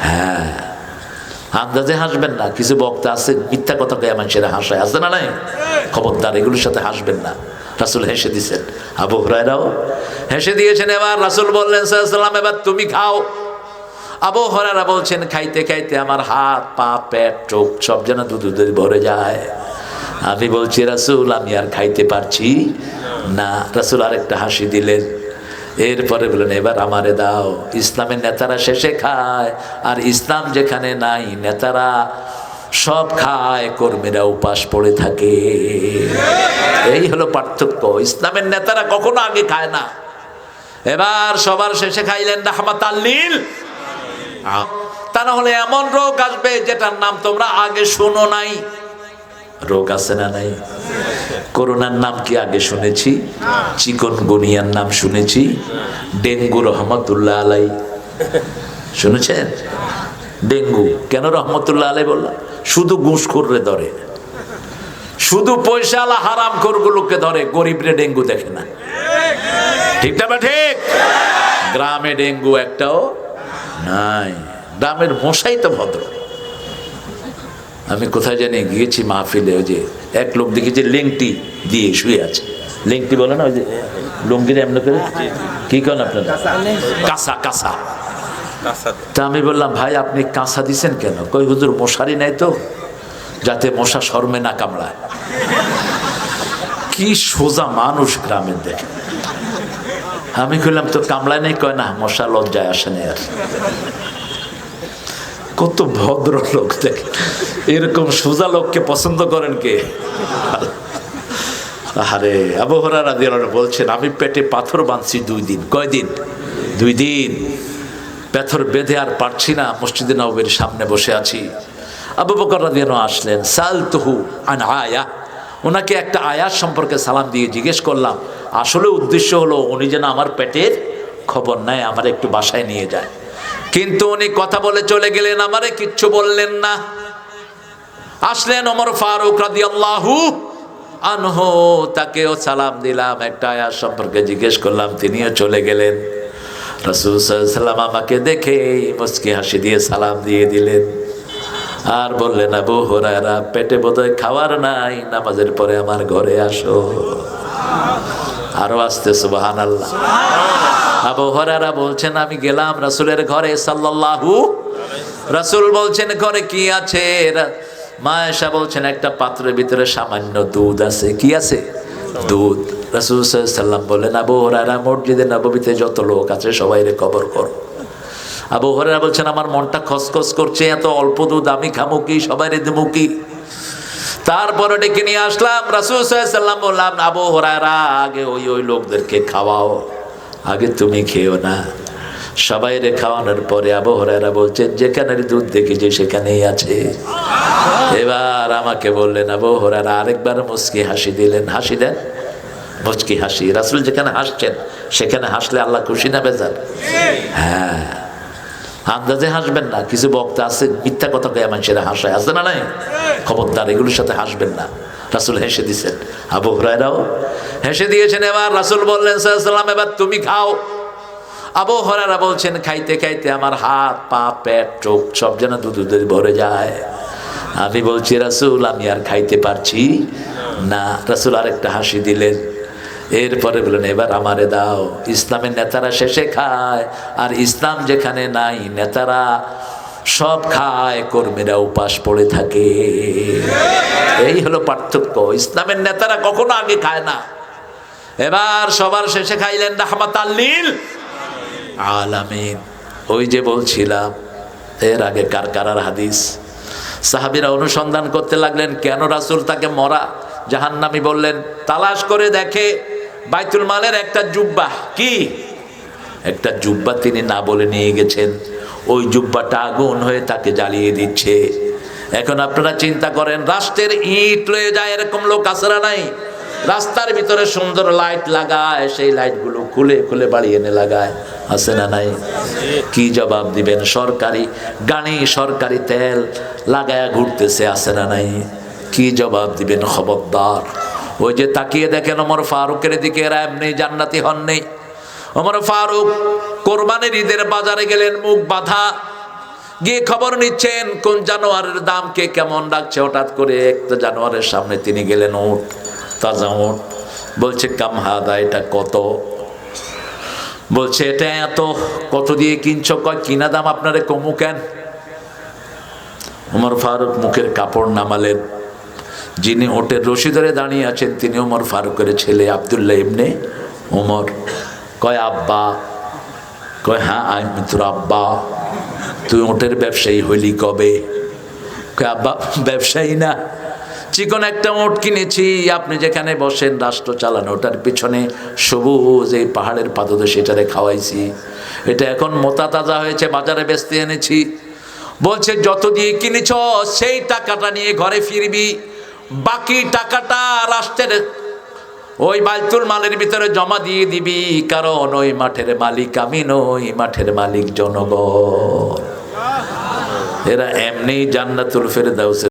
হ্যাঁ। আন্দাজে হাসবেন না, কিছু বক্তা আছে, মিথ্যা কথা হাসায়। আছে না নাই? খবরদার, এগুলোর সাথে হাসবেন না। রাসুল হেসে দিছেন আবু হরাইরাও হেসে দিয়েছেন এবার। রাসুল বললেন সাল্লাম, এবার তুমি খাও। আবু হরারা বলছেন, খাইতে খাইতে আমার হাত, পা, পেট, চোখ সব যেন দুধ দুধ ভরে যায়। আমি বলছি, রাসুল, আমি আর খাইতে পারছি না। রাসুল আরেকটা হাসি দিলেন। এরপরে বললেন, এবার আমারে দাও। ইসলামের নেতারা শেষে খায়, আর ইসলাম যেখানে নাই, নেতারা সব খায়, কর্মীরা উপাস পড়ে থাকে। এই হলো পার্থক্য। ইসলামের নেতারা কখনো আগে খায় না। এবার সবার শেষে খাইলেন রাহমাত আল্লিল তা না হলে এমন রোগ আসবে যেটার নাম তোমরা আগে শোনো নাই। রোগ আছে না নাই? করোনার নাম কি আগে শুনেছি? চিকন গুনিয়ার নাম শুনেছি। ডেঙ্গু রহমতুল্লাহ আলাই। শুনেছেন? ডেঙ্গু। কেন রহমতুল্লাহ আলাই বললাম? শুধু ঘুষখোররে ধরে। শুধু পয়সালা হারাম খোরগুলোকে ধরে। গরিবরে ডেঙ্গু দেখে না। ঠিক না বা ঠিক? গ্রামে ডেঙ্গু একটাও নাই। গ্রামের মশাই তো ভদ্র। আমি কোথায় জানি গিয়েছি মাহফিলে ওই যে এক লোক দেখি যে লেংটি দিয়ে শুয়ে আছে। লেংটি বলে না ওই যে লুঙ্গির এমন করে? কি করেন আপনারা? কাঁসা কাঁসা। তা আমি বললাম ভাই আপনি কাঁসা দিছেন কেন? কই হুজুর মশারি নাই তো? যাতে মশা শর্মে না কামড়ায়। কি সোজা মানুষ গ্রামের দেখে আমি কইলাম তো কামড়ায় নেই? কয় না মশা লজ্জায় আসে না আর। কত ভদ্র লোক দেখে। এরকম সোজা লোককে পছন্দ করেন কে? আরে আবহরা রাজি বলছেন, আমি পেটে পাথর বাঁধছি দুই দিন। কয় দিন? দুই দিন। পাথর বেঁধে আর পারছি না, মসজিদে নবের সামনে বসে আছি। আবু বকর রাদিয়ানো আসলেন সাল তুহু আন আয়া। ওনাকে একটা আয়াত সম্পর্কে সালাম দিয়ে জিজ্ঞেস করলাম, আসলে উদ্দেশ্য হলো উনি যেন আমার পেটের খবর নেয়, আমার একটু বাসায় নিয়ে যায়। কিন্তু উনি কথা বলে চলে গেলেন, আমারে কিচ্ছু বললেন না। আসলেন ওমর ফারুক রাদি আল্লাহু আনহো, তাকেও সালাম দিলাম, একটা আয়াত সম্পর্কে জিজ্ঞেস করলাম, তিনিও চলে গেলেন। রসুল সাল্লাম আমাকে দেখে মুসকি হাসি দিয়ে সালাম দিয়ে দিলেন। আর বললেন, আবু হোরারা পেটে বোধহয় খাওয়ার নাই, নামাজের পরে আমার ঘরে আসো। আরও আসতে সুবাহান আল্লাহ আবু হরারা বলছেন, আমি গেলাম রাসুলের ঘরে, সাল্লাল্লাহু রাসুল বলছেন, ঘরে কি আছে? মা এসা বলছেন, একটা পাত্রের ভিতরে সামান্য দুধ আছে। কি আছে? দুধ। রাসুল সাল্লাম বলেন আবু হরারা মসজিদে নবমীতে যত লোক আছে, সবাই রে কবর কর। আবু হরারা বলছেন, আমার মনটা খসখস করছে, এত অল্প দুধ আমি খামো কি? সবাই রে দেবো কি? তারপরে ডেকে নিয়ে আসলাম রাসুল সাল্লাম বললাম আবু হরারা আগে ওই ওই লোকদেরকে খাওয়াও আগে তুমি খেও না। সবাই রে খাওয়ানোর পরে আবু হরারা বলছেন যেখানের দুধ দেখেছি সেখানেই আছে। এবার আমাকে বললেন আবু হরারা আরেকবার মুচকি হাসি দিলেন। হাসি দেন? মুচকি হাসি। রাসুল যেখানে হাসছেন সেখানে হাসলে আল্লাহ খুশি না বেজার? হ্যাঁ। আন্দাজে হাসবেন না, কিছু বক্তা আছে, মিথ্যা কথা কয়ে মানুষের হাসায়, আছে না নাই? খবরদার, এগুলোর সাথে হাসবেন না। রাসুল হেসে দিছেন আবু হরাইরাও হেসে দিয়েছেন এবার, রাসুল বললেন সাল্লাম এবার তুমি খাও। আবু হরারা বলছেন, খাইতে খাইতে আমার হাত, পা, পেট, চোখ সব যেন দুধ দুধ ভরে যায়। আমি বলছি, রাসুল, আমি আর খাইতে পারছি না। রাসুল আরেকটা হাসি দিলেন এরপরে বললেন, এবার আমারে দাও। ইসলামের নেতারা শেষে খায়, আর ইসলাম যেখানে নাই, নেতারা সব খায়, কর্মীরা উপাস পড়ে থাকে। এই হলো পার্থক্য। ইসলামের নেতারা কখনো আগে খায় না। এবার সবার শেষে খাইলেন রাহমাত আল্লিল আলামিন। ওই যে বলছিলাম, এর আগে কার কারার হাদিস? সাহাবিরা অনুসন্ধান করতে লাগলেন, কেন রাসুল তাকে মরা? জাহান্নামি বললেন, তালাশ করে দেখে। বাইতুল মালের একটা জুব্বা। কি? একটা জুব্বা তিনি না বলে নিয়ে গেছেন। ওই জুব্বাটা আগুন হয়ে তাকে জ্বালিয়ে দিচ্ছে। এখন আপনারা চিন্তা করেন, রাষ্ট্রের ইট লয়ে যায় এরকম লোক আসরা নাই। রাস্তার ভিতরে সুন্দর লাইট লাগায়, সেই লাইটগুলো খুলে খুলে বাড়ি এনে লাগায়। আছে না নাই? কি জবাব দিবেন? সরকারি গাড়ি, সরকারি তেল লাগায়া ঘুরতেছে, আছে না নাই? কি জবাব দিবেন খবরদার? ওই যে তাকিয়ে দেখেন ওমর ফারুকের দিকে, এরা এমনি জান্নাতি হন নেই ওমর ফারুক কোরবানির ঈদের বাজারে গেলেন, মুখ বাঁধা। গিয়ে খবর নিচ্ছেন, কোন জানোয়ারের দাম কে কেমন রাখছে হঠাৎ করে একটা জানোয়ারের সামনে তিনি গেলেন, উঠ, তাজা উঠ। বলছে কামহাদা এটা কত? বলছে, এটা এত, কত দিয়ে কিনছ? কয়, কিনা দাম আপনারে কমু কেন? উমর ফারুক মুখের কাপড় নামালেন। যিনি ওটের রশি ধরে দাঁড়িয়ে আছেন, তিনি ওমর ফারুকের ছেলে আবদুল্লাহ ইবনে ওমর কয়, আব্বা। কয় হ্যাঁ আমি তোর আব্বা। তুই ওটের ব্যবসায়ী হইলি কবে? কয়, আব্বা, ব্যবসায়ী না। চিকন একটা ওট কিনেছি। আপনি যেখানে বসেন, রাষ্ট্র চালান, ওটার পিছনে সবুজ এই পাহাড়ের পাদদেশ এটারে খাওয়াইছি। এটা এখন মোতা তাজা হয়েছে, বাজারে বেচতে এনেছি। বলছে, যত দিয়ে কিনেছ, সেই টাকাটা নিয়ে ঘরে ফিরবি। বাকি টাকাটা রাষ্ট্রের ওই বাইতুল মালের ভিতরে জমা দিয়ে দিবি, কারণ ওই মাঠের মালিক আমি নই, মাঠের মালিক জনগণ। এরা এমনি জান্নাতুল ফেরদাউসে